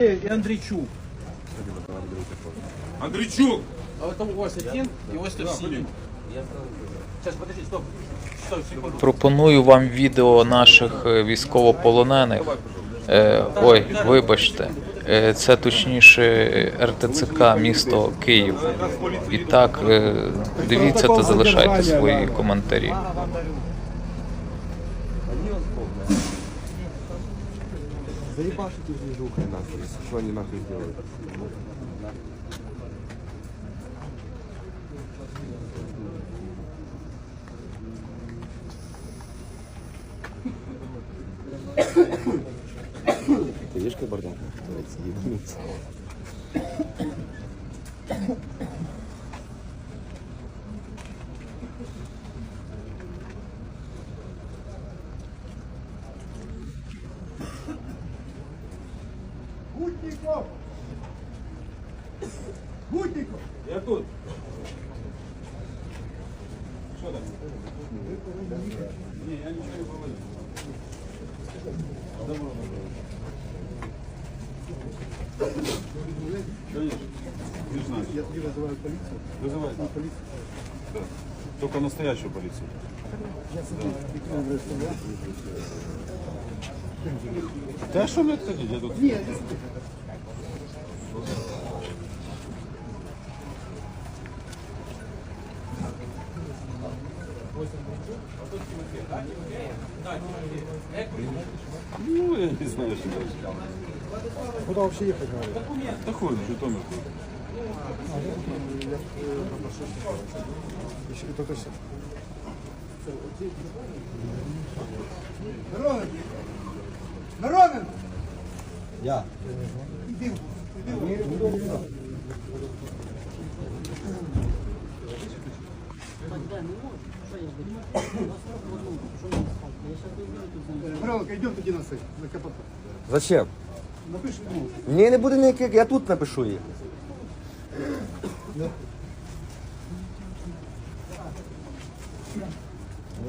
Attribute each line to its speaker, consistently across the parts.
Speaker 1: и Андрейчук.
Speaker 2: Андрійчук!
Speaker 1: А вот там ось один и ось тут синий. Сейчас, подожди, стоп. Секунду.
Speaker 3: Пропоную вам відео наших е, військовополонених. Е, ой, вибачте, Е, це точніше е, РТЦК місто Київ. І так, е, дивіться та залишайте свої коментарі.
Speaker 4: Заебашите движухой нахуй, что они нахуй делают. Ты видишь, как бардак? Давайте ебануться.
Speaker 5: Гутников! Гутников!
Speaker 2: Я тут. Що там? Ні, я нічого не говорю. Добро, Конечно. Не знаю.
Speaker 5: Я вызываю полицию.
Speaker 2: Вызывай.
Speaker 5: Полицию.
Speaker 2: Да. Только настоящую полицию.
Speaker 5: Я смотрю, Говорит, что я.
Speaker 2: Да что мне отходить? Я тут...
Speaker 5: Смотрю.
Speaker 2: Ну, я не знаю, что дальше.
Speaker 5: Куда вообще ехать говорит?
Speaker 2: Да ходим, Житомир.
Speaker 5: Еще только сейчас. Миронов! Миронов!
Speaker 4: Я.
Speaker 5: Иди, иди. Миронов, идем туди на сайт, на КПП.
Speaker 4: Зачем?
Speaker 5: Напиши.
Speaker 4: Ні, не буде ніяких, я тут напишу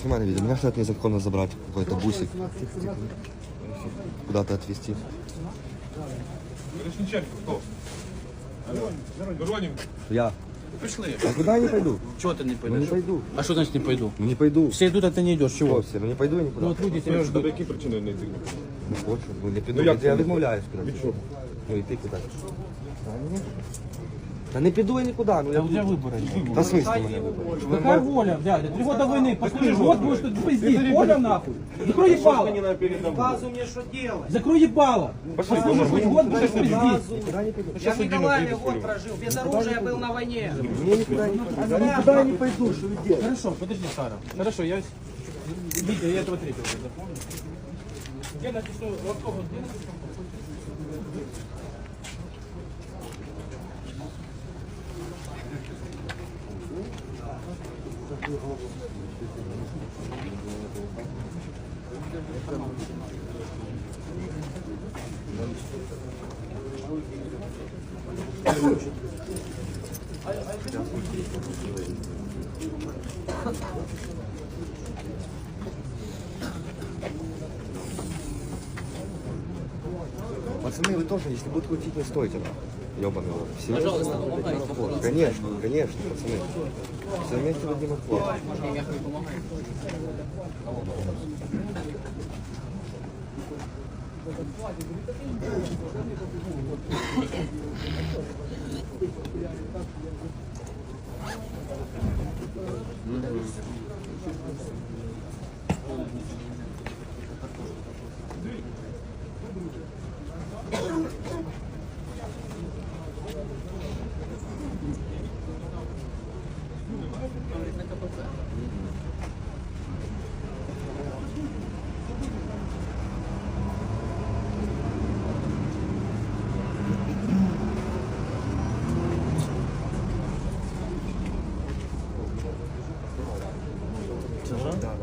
Speaker 4: Снимай на видео. Меня хотят незаконно забрать какой-то бусик. Куда-то отвезти.
Speaker 2: Мирошниченко кто? Мироненко.
Speaker 4: Я.
Speaker 1: Пішли.
Speaker 4: А куда я не пойду?
Speaker 1: Чего ты не
Speaker 4: Ну не
Speaker 1: пойдешь?
Speaker 4: пойду.
Speaker 1: А что значит не пойду?
Speaker 4: Ну не пойду.
Speaker 1: Все идут, а ты не идешь.
Speaker 4: Что
Speaker 1: Чего?
Speaker 4: все? Ну не пойду я
Speaker 1: Ну
Speaker 4: никуда.
Speaker 1: вот люди тебя
Speaker 2: По
Speaker 1: ждут.
Speaker 2: які причини не йти?
Speaker 4: Не хочу. Ну не піду.
Speaker 2: Ну, як
Speaker 4: я
Speaker 2: це?
Speaker 4: відмовляюсь куди.
Speaker 2: Від чого?
Speaker 4: Ну і ти куди? Та не піду я нікуди. Ну
Speaker 1: Да
Speaker 4: я
Speaker 1: у тебя выборы.
Speaker 4: Та смисл мене виборів?
Speaker 1: Какая воля, дядя? Три года войны, послушай, год будешь тут пиздить, воля нахуй. Закрой ебало. Закрой ебало. Послушай, хоть год будешь пиздить.
Speaker 6: Я в Николаеве год прожил, без оружия был на войне.
Speaker 4: Я нікуди не пойду. Я нікуди не пойду, що ви делаете?
Speaker 1: Хорошо, подожди, Сара. Хорошо, я... Витя, я этого третьего уже запомнил. Где написано, вот кого, где написано?
Speaker 4: Пацаны, вы тоже, если будут крутить, не стойте. Ёбаный вот. Серьезно? Пожалуйста, Конечно, конечно, пацаны. Все вместе дадим отпор. Mm-hmm. yapacağız ha?